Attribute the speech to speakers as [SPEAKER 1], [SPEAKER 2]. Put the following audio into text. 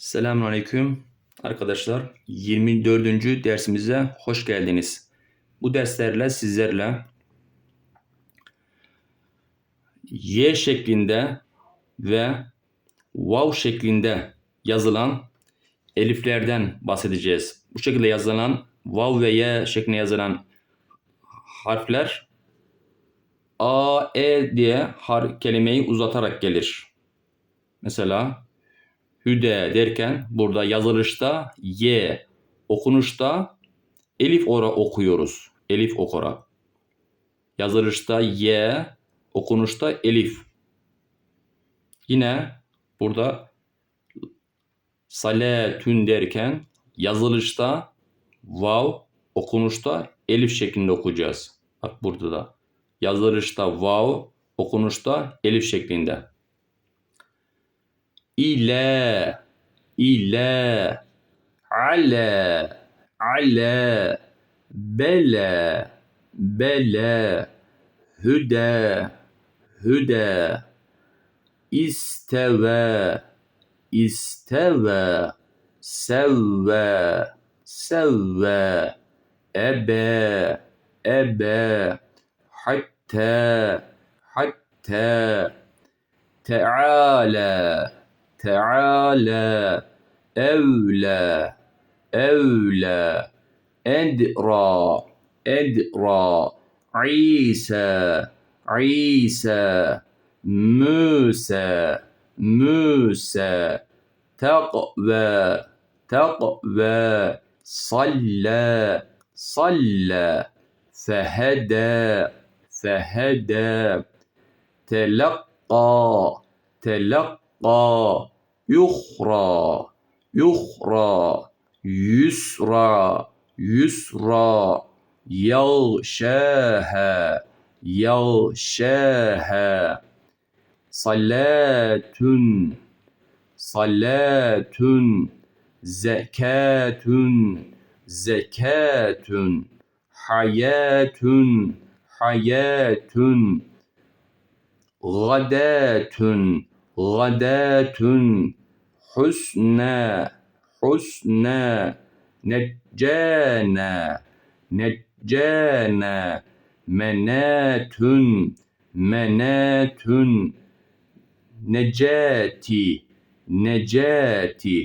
[SPEAKER 1] Selamünaleyküm arkadaşlar. 24. dersimize hoş geldiniz. Bu derslerle sizlerle Y şeklinde ve Vav şeklinde yazılan eliflerden bahsedeceğiz. Bu şekilde yazılan Vav ve Y şeklinde yazılan harfler A, E diye har kelimeyi uzatarak gelir. Mesela hüde derken burada yazılışta y, okunuşta elif ora okuyoruz. Elif okora. Yazılışta y, okunuşta elif. Yine burada saletün derken yazılışta vav, okunuşta elif şeklinde okuyacağız. Bak burada da. Yazılışta vav, okunuşta elif şeklinde ile. İle. Ale. Ale. Bele. Bele. Hüde. Hüde. İsteve. İsteve. Sevve. Sevve. Ebe. Ebe. Hatta. Hatta. Teala تعالى أولى أولى أدرى أدرى عيسى عيسى موسى موسى تقوى تقوى صلى صلى فهدى فهدى تلقى تلقى yuhra yuhra yuhra yusra yusra yağşâhe yağşâhe salatun salatun zekatun zekatun hayatun hayatun gadatun gadatun husna husna neccana neccana menatun menatun necati necati